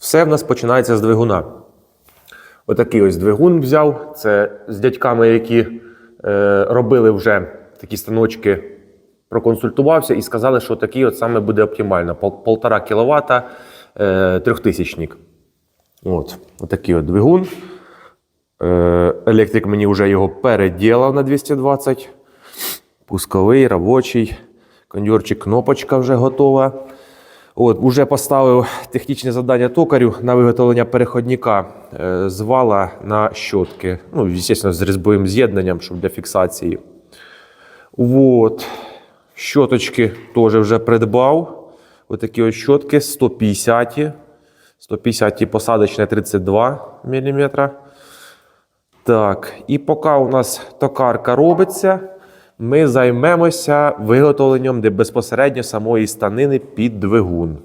Все в нас починається з двигуна. Отакий ось двигун взяв. Це з дядьками, які е, робили вже такі станочки, проконсультувався і сказали, що такий от саме буде оптимально. Пол- Полтора кіловата е, трьохтисячник. От, отакий от двигун. Е, електрик мені вже його переділав на 220. Пусковий, робочий. Кондьорчик, кнопочка вже готова. От, уже поставив технічне завдання токарю на виготовлення переходника е, з вала на щотки. Ну, звісно, з різьбовим з'єднанням, щоб для фіксації. От. Щоточки теж вже придбав. Отакі ось щотки 150. 150 посадочне 32 мм. Так, і поки у нас токарка робиться, ми займемося виготовленням безпосередньо самої станини під двигун.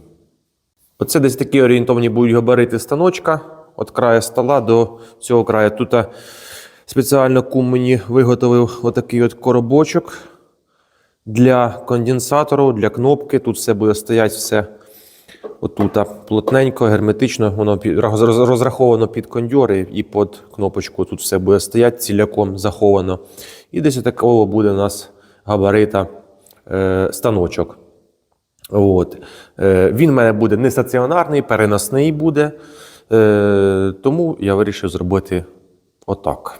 Оце десь такі орієнтовні будуть габарити станочка від краю стола до цього краю. Тут спеціально кум мені виготовив отакий от коробочок для конденсатору, для кнопки. Тут все буде стояти все отут плотненько, герметично. Воно розраховано під кондьори і під кнопочку. Тут все буде стояти ціляком заховано. І десь такого буде у нас габарита е, станочок. От. Е, він в мене буде не стаціонарний, переносний буде. Е, тому я вирішив зробити отак.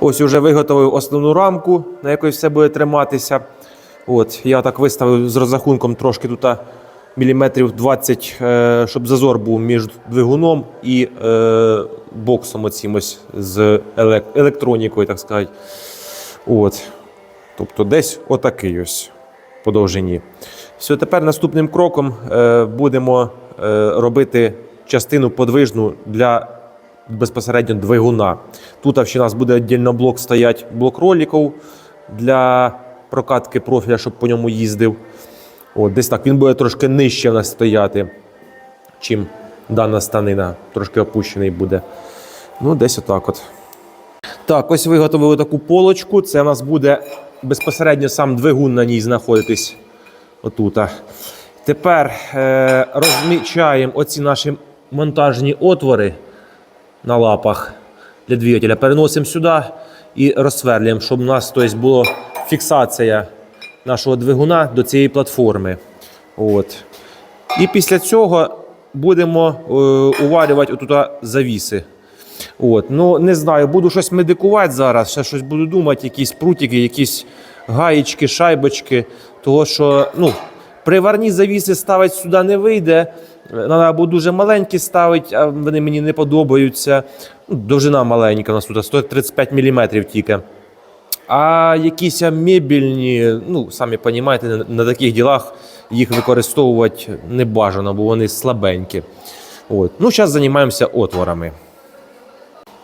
Ось уже виготовив основну рамку, на якій все буде триматися. От, я так виставив з розрахунком трошки тут міліметрів 20, е, щоб зазор був між двигуном і е, боксом оцім ось з електронікою, так сказати. От. Тобто десь отакий ось по довжині. Все, тепер наступним кроком е, будемо робити частину подвижну для безпосередньо двигуна. Тут ще у нас буде віддільно блок стоять блок роликів для прокатки профіля, щоб по ньому їздив. От, десь так. Він буде трошки нижче в нас стояти, чим дана станина. Трошки опущений буде. Ну, десь отак от. Так, ось виготовили таку полочку. Це у нас буде безпосередньо сам двигун на ній знаходитись. Отута. Тепер е, розмічаємо оці наші монтажні отвори на лапах для двигателя. Переносимо сюди і розсверлюємо, щоб у нас тобто, була фіксація нашого двигуна до цієї платформи. От. І після цього будемо е, уварювати отут завіси. От, ну не знаю, буду щось медикувати зараз, ще щось буду думати, якісь прутики, якісь гаєчки, шайбочки. Того що ну, приварні завіси ставити сюди не вийде. Треба або дуже маленькі ставити, а вони мені не подобаються. Ну, довжина маленька у нас тут 135 мм тільки. А якісь мебільні, ну, самі розумієте, на, таких ділах їх використовувати не бажано, бо вони слабенькі. От. Ну, зараз займаємося отворами.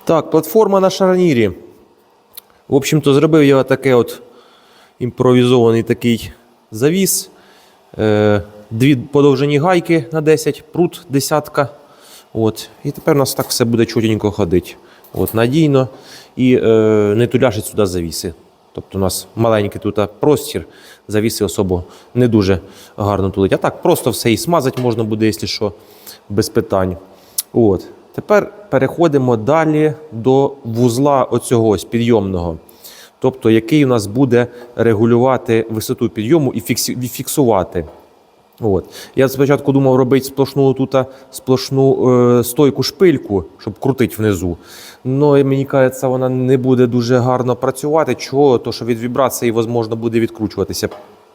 Так, платформа на шарнірі. В общем-то, зробив я таке от імпровізований такий завіс. Е, дві подовжені гайки на 10, прут десятка. От. І тепер у нас так все буде чутенько ходити. От, надійно. І е, не туляшить сюди завіси. Тобто у нас маленький тут простір, завіси особо не дуже гарно тулить. А так просто все і смазати можна буде, якщо що, без питань. От. Тепер переходимо далі до вузла оцього ось підйомного. Тобто, який у нас буде регулювати висоту підйому і фіксувати. От. Я спочатку думав робити сплошну тут сплошну е, стойку шпильку, щоб крутити внизу. Ну, мені кажеться, вона не буде дуже гарно працювати. Чого? То що від вібрації, можливо, буде відкручуватися.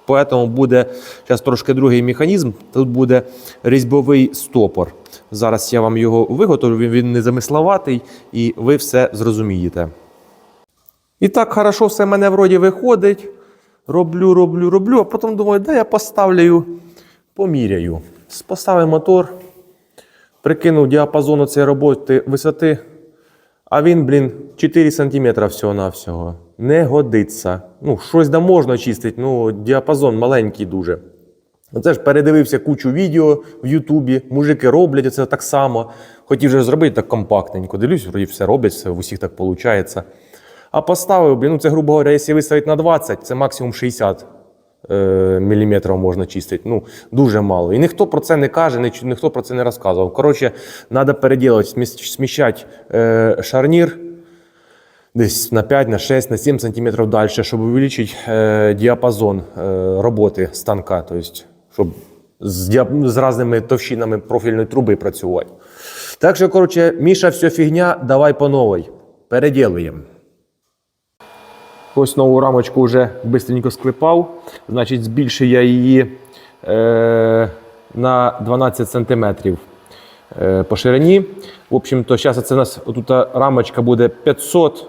Поэтому буде зараз трошки другий механізм. Тут буде різьбовий стопор. Зараз я вам його виготовлю, він, не замисловатий, і ви все зрозумієте. І так хорошо все в мене вроді виходить. Роблю, роблю, роблю, а потім думаю, да я поставлю, поміряю. Поставив мотор, прикинув діапазон цієї роботи висоти, а він, блін, 4 см всього-навсього. Не годиться. Ну, щось да можна чистити, ну, діапазон маленький дуже. Оце ж передивився кучу відео в Ютубі, мужики роблять це так само. Хотів вже зробити так компактненько. Дивлюсь, вроді все роблять, все в усіх так виходить. А поставив, блін, ну це, грубо говоря, якщо виставити на 20, це максимум 60 е, міліметрів можна чистити. Ну, дуже мало. І ніхто про це не каже, ніхто про це не розказував. Коротше, треба переділувати, сміс- сміщати е, шарнір десь на 5, на 6, на 7 сантиметрів далі, щоб увеличити е, діапазон е, роботи станка. Тобто, щоб з, діап- з різними товщинами профільної труби працювати. Так що, коротше, Міша, все фігня, давай по новій. Переділуємо. Ось нову рамочку вже швидко склепав. Значить, збільшив я її е, на 12 см е, по ширині. В общем-то, зараз це у нас тут рамочка буде 500,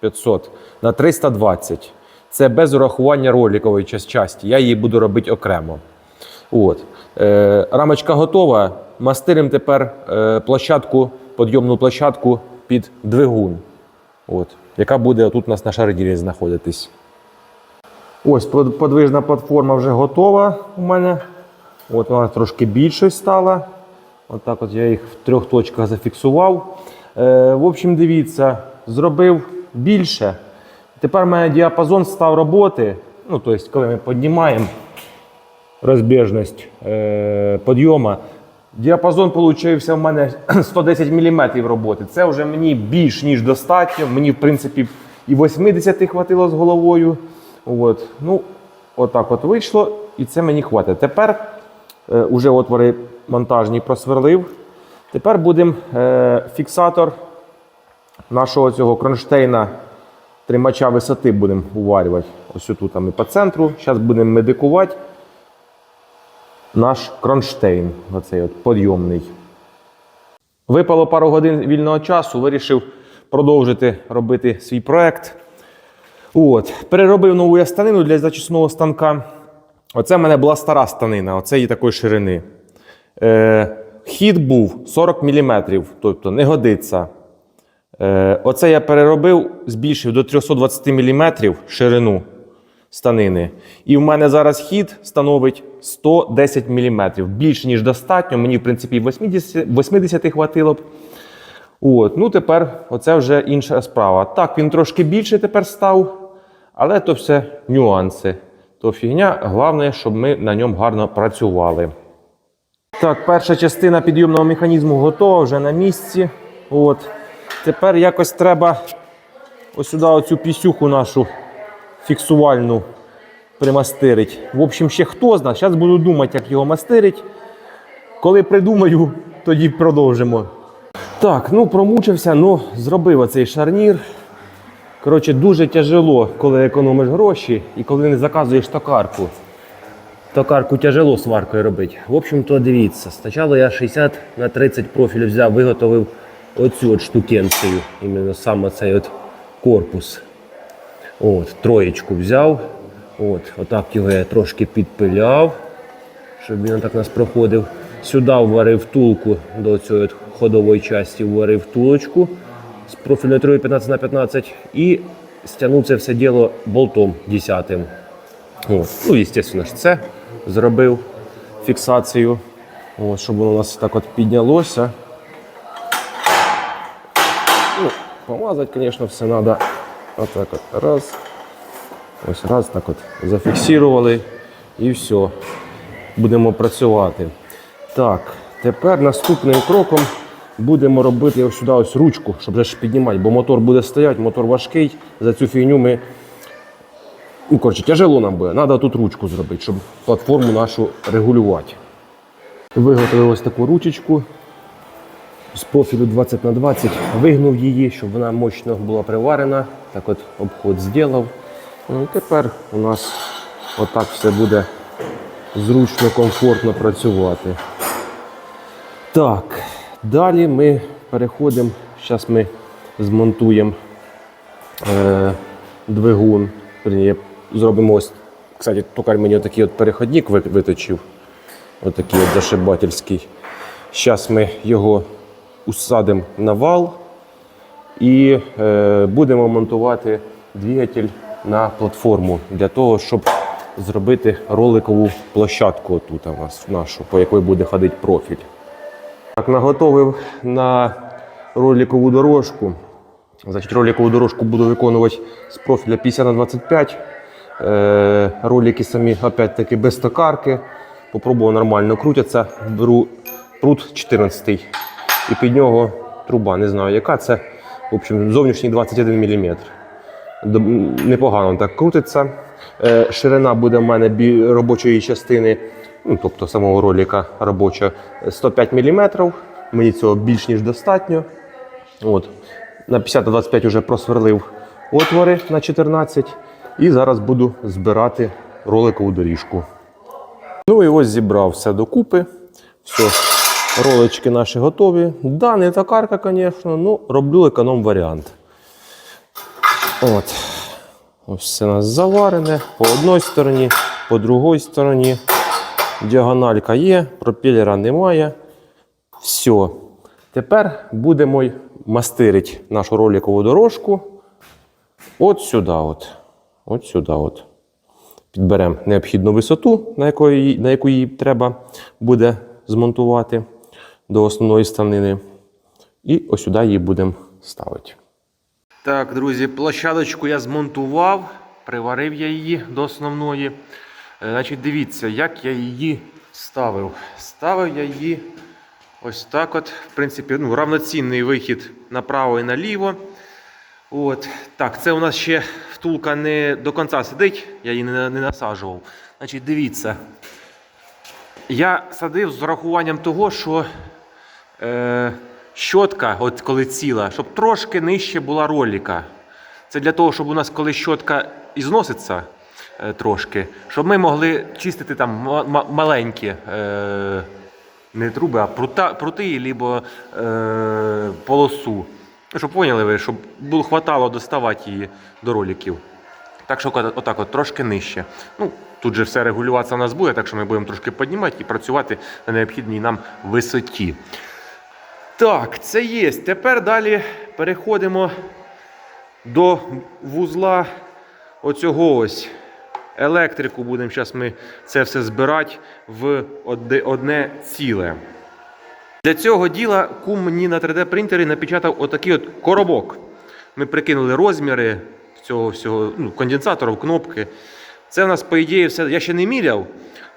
500 на 320. Це без урахування роликової час- часті. Я її буду робити окремо. От. Е, рамочка готова. Мастирим тепер е, площадку, підйомну площадку під двигун. От, яка буде тут у нас на шарнірі знаходитись. Ось подвижна платформа вже готова у мене. От вона трошки більшою стала. От так от я їх в трьох точках зафіксував. Е, в общем, дивіться, зробив більше. Тепер у мене діапазон став роботи. Ну, тобто, коли ми піднімаємо розбіжність е, підйому. Діапазон получився в мене 110 мм роботи. Це вже мені більш ніж достатньо. Мені, в принципі, і 80 хватило з головою. От. Ну, отак от вийшло, і це мені хватить. Тепер е, уже отвори монтажні просверлив. Тепер будемо е, фіксатор нашого цього кронштейна тримача висоти будемо уварювати. Ось тут і по центру. Зараз будемо медикувати наш кронштейн, оцей от підйомний. Випало пару годин вільного часу, вирішив продовжити робити свій проект. От. Переробив нову я станину для зачисного станка. Оце в мене була стара станина, оце її такої ширини. Е, хід був 40 мм, тобто не годиться. Е, оце я переробив, збільшив до 320 мм ширину станини. І в мене зараз хід становить 110 мм. Більше, ніж достатньо. Мені, в принципі, 80, 80 хватило б. От, ну тепер оце вже інша справа. Так, він трошки більше тепер став, але то все нюанси. То фігня, головне, щоб ми на ньому гарно працювали. Так, перша частина підйомного механізму готова вже на місці. От. Тепер якось треба ось сюди оцю пісюху нашу фіксувальну примастирить. В общем, ще хто знає. Зараз буду думати, як його мастирить. Коли придумаю, тоді продовжимо. Так, ну промучився, ну зробив оцей шарнір. Коротше, дуже тяжело, коли економиш гроші і коли не заказуєш токарку. Токарку тяжело сваркою робити. В общем-то, дивіться, спочатку я 60 на 30 профілів взяв, виготовив оцю от штукенцію, іменно саме цей от корпус. От, троєчку взяв. От, отак його я трошки підпиляв, щоб він так нас проходив. Сюди вварив втулку до цієї ходової частини, вварив втулочку з профільною трубою 15 на 15 і стягнув це все діло болтом 10. От. Ну, звісно ж, це зробив фіксацію, от, щоб воно у нас так от піднялося. Ну, помазати, звісно, все треба. Отак от. Раз. Ось раз так от зафіксували і все. Будемо працювати. Так, тепер наступним кроком будемо робити ось сюди ось ручку, щоб вже піднімати, бо мотор буде стояти, мотор важкий. За цю фігню ми. Ну, коротше, тяжело нам буде. Треба тут ручку зробити, щоб платформу нашу регулювати. Виготовив ось таку ручечку з профілю 20 на 20 вигнув її, щоб вона мощно була приварена. Так от обход зробив. Ну, тепер у нас отак все буде зручно, комфортно працювати. Так, далі ми переходимо. Зараз ми змонтуємо е, двигун. Зробимо ось, кстати, токар мені отакий от переходник виточив. Отакий от зашибательський. Зараз ми його усадимо на вал і е, будемо монтувати двигатель на платформу для того, щоб зробити роликову площадку тут у нас нашу, по якій буде ходити профіль. Так, наготовив на роликову дорожку. Значить, роликову дорожку буду виконувати з профіля 50 на 25. Е, ролики самі, опять-таки, без токарки. Попробував нормально крутяться. Беру прут 14 і під нього труба. Не знаю, яка це. В общем, зовнішній 21 мм. Непогано так крутиться. Е, ширина буде в мене робочої частини, ну, тобто самого ролика робоча, 105 мм. Мені цього більш ніж достатньо. От. На 50-25 вже просверлив отвори на 14 і зараз буду збирати роликову доріжку. Ну і ось зібрав все докупи. Все, ролички наші готові. Да, не токарка, звісно, ну роблю економ варіант. От. Ось все у нас заварене по одній стороні, по другій стороні. Діагональка є, пропелера немає. Все. Тепер будемо мастирити нашу роликову дорожку. От сюди. От. От сюди. От. Підберемо необхідну висоту, на, якої, на яку її треба буде змонтувати до основної станини. І ось сюди її будемо ставити. Так, друзі, площадочку я змонтував, приварив я її до основної. Е, Значить, дивіться, як я її ставив. Ставив я її ось так от. В принципі, ну, равноцінний вихід направо і наліво. От. Так, це у нас ще втулка не до кінця сидить, я її не, не насаджував. Значить, дивіться. Я садив з урахуванням того, що е, щотка, от коли ціла, щоб трошки нижче була роліка. Це для того, щоб у нас, коли щотка ізноситься е, трошки, щоб ми могли чистити там ма- ма- маленькі. Е, не труби, а прута, прути, либо е, полосу. Щоб поняли ви, щоб було хватало доставати її до роликів. Так що отак от трошки нижче. Ну, тут же все регулюватися у нас буде, так що ми будемо трошки піднімати і працювати на необхідній нам висоті. Так, це є. Тепер далі переходимо до вузла оцього ось. Електрику будемо зараз ми це все збирати в одне, ціле. Для цього діла кум мені на 3D принтері напечатав отакий от коробок. Ми прикинули розміри цього всього ну, конденсаторів, кнопки. Це у нас, по ідеї, все. Я ще не міряв.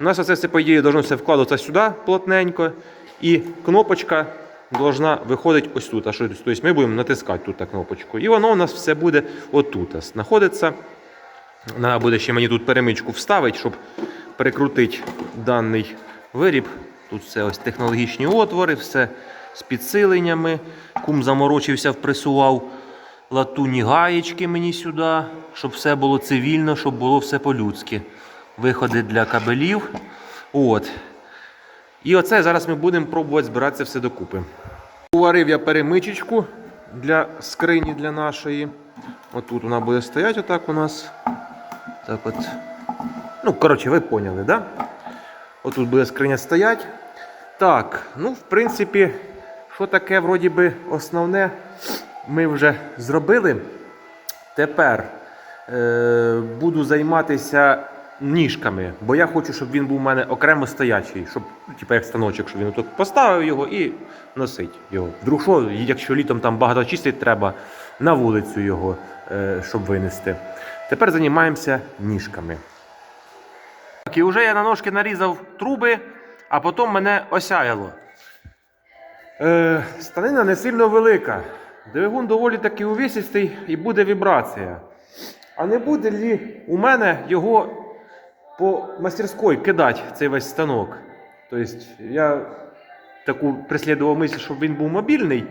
У нас це все, по ідеї, должно все вкладатися сюди плотненько. І кнопочка должна виходити ось тут. А що, тобто ми будемо натискати тут кнопочку. І воно у нас все буде отут. знаходиться. Треба буде ще мені тут перемичку вставити, щоб прикрутити даний виріб. Тут все ось технологічні отвори, все з підсиленнями. Кум заморочився, впресував латунні гаєчки мені сюди, щоб все було цивільно, щоб було все по-людськи. Виходи для кабелів. От. І оце зараз ми будемо пробувати збирати це все докупи. Уварив я перемичечку для скрині для нашої. Отут вона буде стояти отак у нас. Так от. Ну, коротше, ви поняли, да? Отут буде скриня стоять. Так, ну, в принципі, що таке, вроді би, основне, ми вже зробили. Тепер е, буду займатися ніжками, бо я хочу, щоб він був у мене окремо стоячий, щоб, ну, типу як станочок, щоб він тут поставив його і носить його. Вдруг що, якщо літом там багато чистити треба, на вулицю його, е, щоб винести. Тепер займаємося ніжками. Так, і вже я на ножки нарізав труби, а потім мене осяяло. Е, станина не сильно велика. Двигун доволі таки увісистий і буде вібрація. А не буде лі у мене його по мастерській кидати цей весь станок? Тобто я таку преслідував мисль, щоб він був мобільний.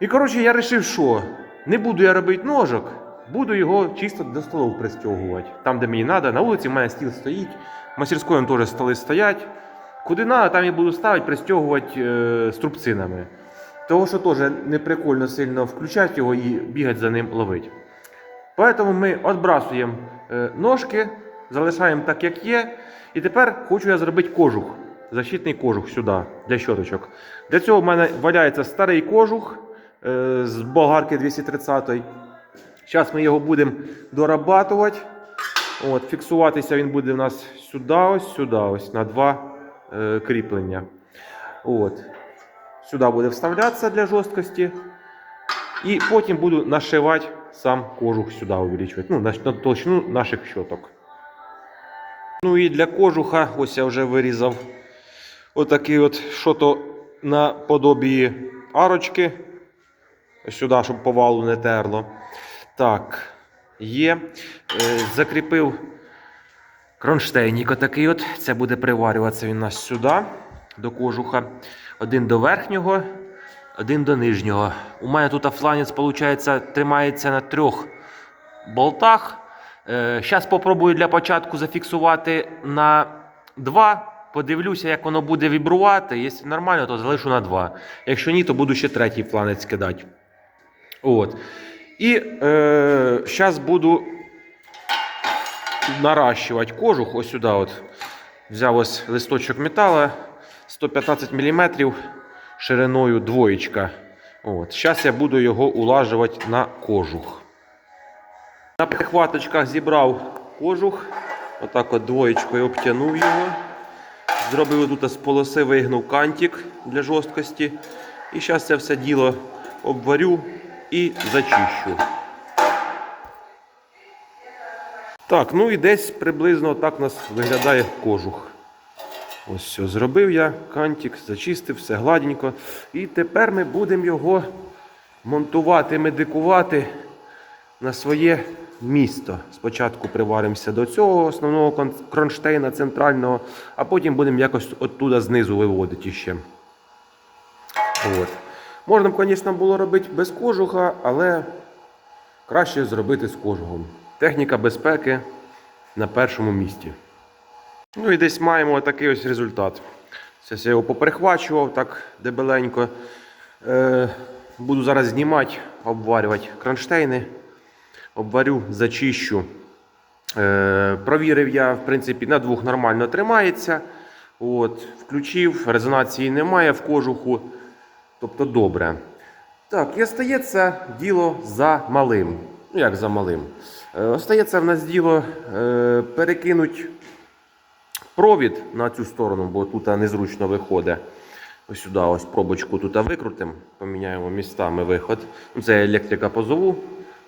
І коротше, я вирішив, що не буду я робити ножок, буду його чисто до столу пристягувати. Там, де мені треба, на вулиці в мене стіл стоїть, в мастерської теж столи стоять. Куди треба, там я буду ставити, пристягувати е, струбцинами. Того, що теж не прикольно сильно включати його і бігати за ним ловити. Поэтому ми відбрасуємо е, ножки, залишаємо так, як є. І тепер хочу я зробити кожух, защитний кожух сюди для щоточок. Для цього в мене валяється старий кожух е, з болгарки 230. Зараз ми його будемо дорабатувати. От, фіксуватися він буде у нас сюди, ось сюди, ось на два е, кріплення. От. Сюди буде вставлятися для жорсткості. І потім буду нашивати сам кожух сюди увеличувати. Ну, на, на толщину наших щоток. Ну і для кожуха, ось я вже вирізав отакий от що-то наподобі арочки. Сюди, щоб по валу не терло. Так, є. Е, закріпив кронштейнік отакий от. Це буде приварюватися він у нас сюди, до кожуха. Один до верхнього, один до нижнього. У мене тут фланець, виходить, тримається на трьох болтах. Зараз спробую для початку зафіксувати на 2. Подивлюся, як воно буде вібрувати. Якщо нормально, то залишу на 2. Якщо ні, то буду ще третій фланець кидати. От. І е, зараз буду наращувати кожух. Ось сюди. От. Взяв ось листочок металу 115 мм шириною двоєчка. Зараз я буду його улажувати на кожух. На прихваточках зібрав кожух. Отак от двоєчкою обтягнув його. Зробив тут з полоси, вигнув кантик для жорсткості. І зараз це все діло обварю і зачищу. Так, ну і десь приблизно так у нас виглядає кожух. Ось все, зробив я кантик, зачистив, все гладенько. І тепер ми будемо його монтувати, медикувати на своє місто. Спочатку приваримося до цього основного кронштейна центрального, а потім будемо якось оттуда знизу виводити ще. От. Можна б, звісно, було робити без кожуха, але краще зробити з кожухом. Техніка безпеки на першому місці. Ну і десь маємо такий ось результат. Зараз я його поперехвачував так дебеленько. Е, буду зараз знімати, обварювати кронштейни. Обварю, зачищу. Е, провірив я, в принципі, на двох нормально тримається. От, включив, резонації немає в кожуху. Тобто добре. Так, і остається діло за малим. Ну, як за малим? Е, остається в нас діло е, перекинути провід на цю сторону, бо тут незручно виходить. Ось сюди ось пробочку тут викрутимо, поміняємо містами виход. Ну, Це електрика позову,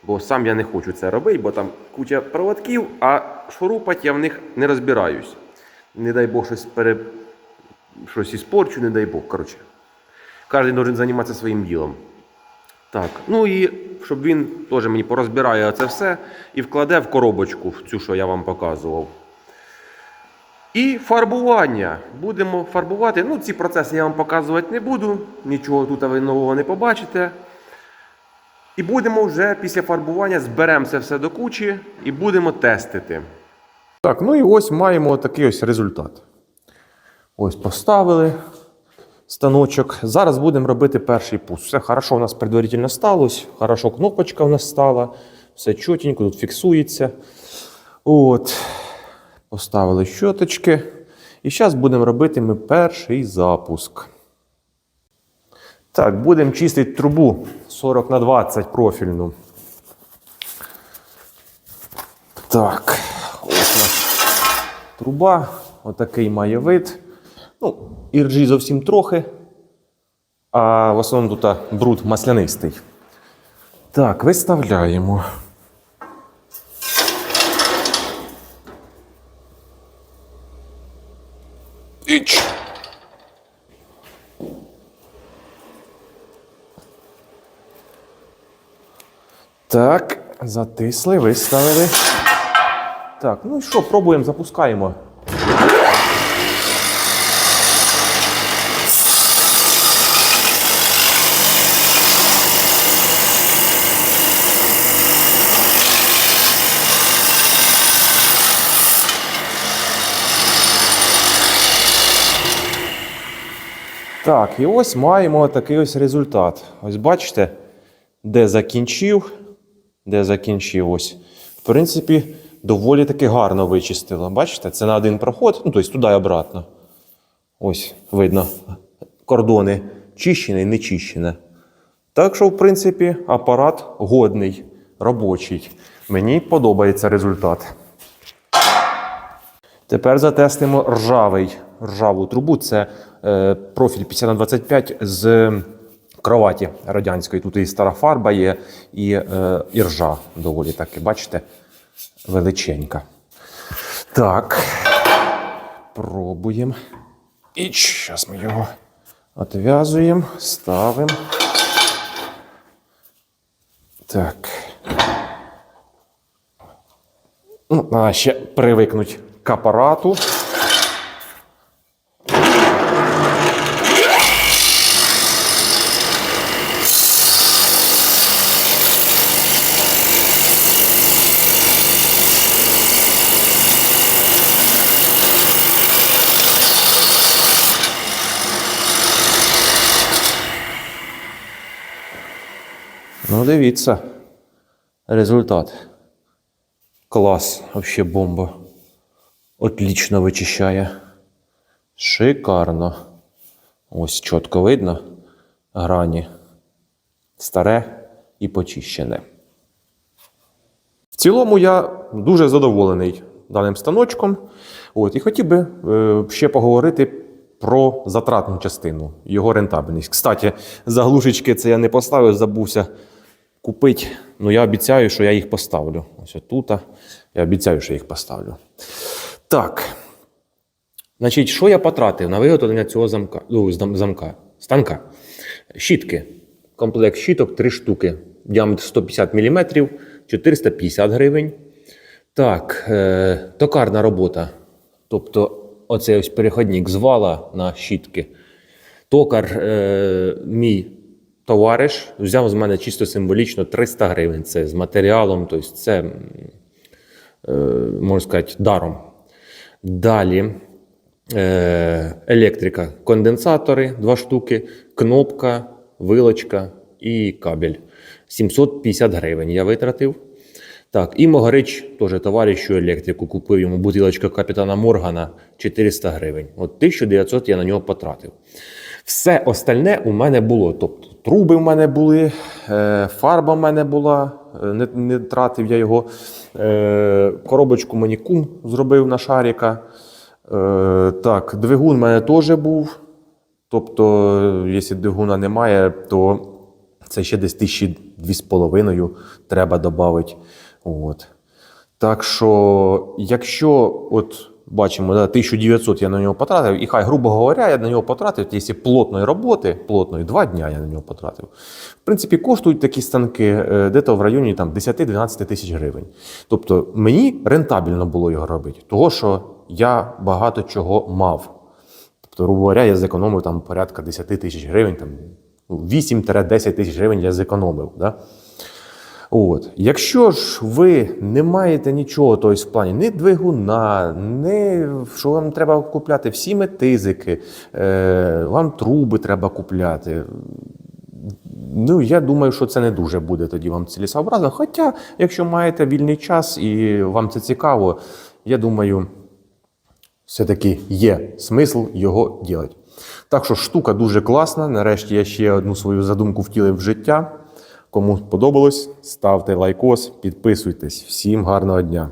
бо сам я не хочу це робити, бо там куча проводків, а шурупати я в них не розбираюсь. Не дай Бог щось пере... щось іспорчу, не дай Бог. Коротше. Кожен має займатися своїм ділом. Так, ну і щоб він теж мені порозбирає це все і вкладе в коробочку, в цю, що я вам показував. І фарбування. Будемо фарбувати. Ну, ці процеси я вам показувати не буду, нічого тут ви нового не побачите. І будемо вже після фарбування зберемо це все до кучі і будемо тестити. Так, ну і ось маємо такий ось результат. Ось поставили станочок. Зараз будемо робити перший пуск. Все хорошо у нас предварительно сталося. Хорошо, кнопочка у нас стала. Все чотенько, тут фіксується. От. Поставили щоточки. І зараз будемо робити ми перший запуск. Так, будемо чистити трубу 40 на 20 профільну. Так, ось у труба. Отакий має вид. Ну, іржі зовсім трохи. А в основному тут бруд маслянистий. Так, виставляємо. Так, затисли, виставили. Так, ну і що, пробуємо, запускаємо. Так, і ось маємо такий ось результат. Ось бачите, де закінчив, де закінчив ось. В принципі, доволі таки гарно вичистило. Бачите, це на один проход, ну, тобто туди і обратно. Ось видно кордони чищене і не чищене. Так що, в принципі, апарат годний, робочий. Мені подобається результат. Тепер затестимо ржавий, ржаву трубу. Це е, профіль 50 на 25 з кроваті радянської. Тут і стара фарба є, і е, іржа доволі таки, бачите, величенька. Так. Пробуємо. І зараз ми його відв'язуємо, ставимо. Так. Ну, ще привикнуть к апарату. Ну, дивіться. Результат. Клас, вообще бомба. Отлично вичищає. Шикарно. Ось чітко видно грані. Старе і почищене. В цілому я дуже задоволений даним станочком. От, і хотів би е, ще поговорити про затратну частину, його рентабельність. Кстати, заглушечки це я не поставив, забувся купити. Ну, я обіцяю, що я їх поставлю. Ось тут. Я обіцяю, що їх поставлю. Так. Значить, що я потратив на виготовлення цього замка, ну, замка, станка? Щітки. Комплект щіток 3 штуки. Діаметр 150 мм, 450 гривень. Так, е, токарна робота. Тобто, оцей ось переходник з вала на щітки. Токар, е, мій товариш, взяв з мене чисто символічно 300 гривень. Це з матеріалом, тобто це, е, можна сказати, даром. Далі е, електрика, конденсатори, два штуки, кнопка, вилочка і кабель. 750 гривень я витратив. Так, і Могарич, теж товаришу електрику, купив йому бутилочка капітана Моргана 400 гривень. От 1900 я на нього потратив. Все остальне у мене було. Тобто труби в мене були, е, фарба в мене була, е, не, не тратив я його. Е, коробочку мені кум зробив на шаріка. Так, двигун в мене теж був. Тобто, якщо двигуна немає, то це ще десь тисячі дві з половиною треба додати. От. Так що, якщо от бачимо, да, 1900 я на нього потратив, і хай, грубо говоря, я на нього потратив, якщо плотної роботи, плотної, два дня я на нього потратив. В принципі, коштують такі станки е, дето в районі там, 10-12 тисяч гривень. Тобто мені рентабельно було його робити, того що я багато чого мав. Тобто, грубо говоря, я зекономив там порядка 10 тисяч гривень, там, ну, 8-10 тисяч гривень я зекономив. Да? От. Якщо ж ви не маєте нічого, тобто в плані ні двигуна, ні що вам треба купляти, всі метизики, е, вам труби треба купляти. Ну, я думаю, що це не дуже буде тоді вам цілісообразно. Хоча, якщо маєте вільний час і вам це цікаво, я думаю, все-таки є смисл його робити. Так що штука дуже класна. Нарешті я ще одну свою задумку втілив в життя. Кому сподобалось, ставте лайкос, підписуйтесь. Всім гарного дня!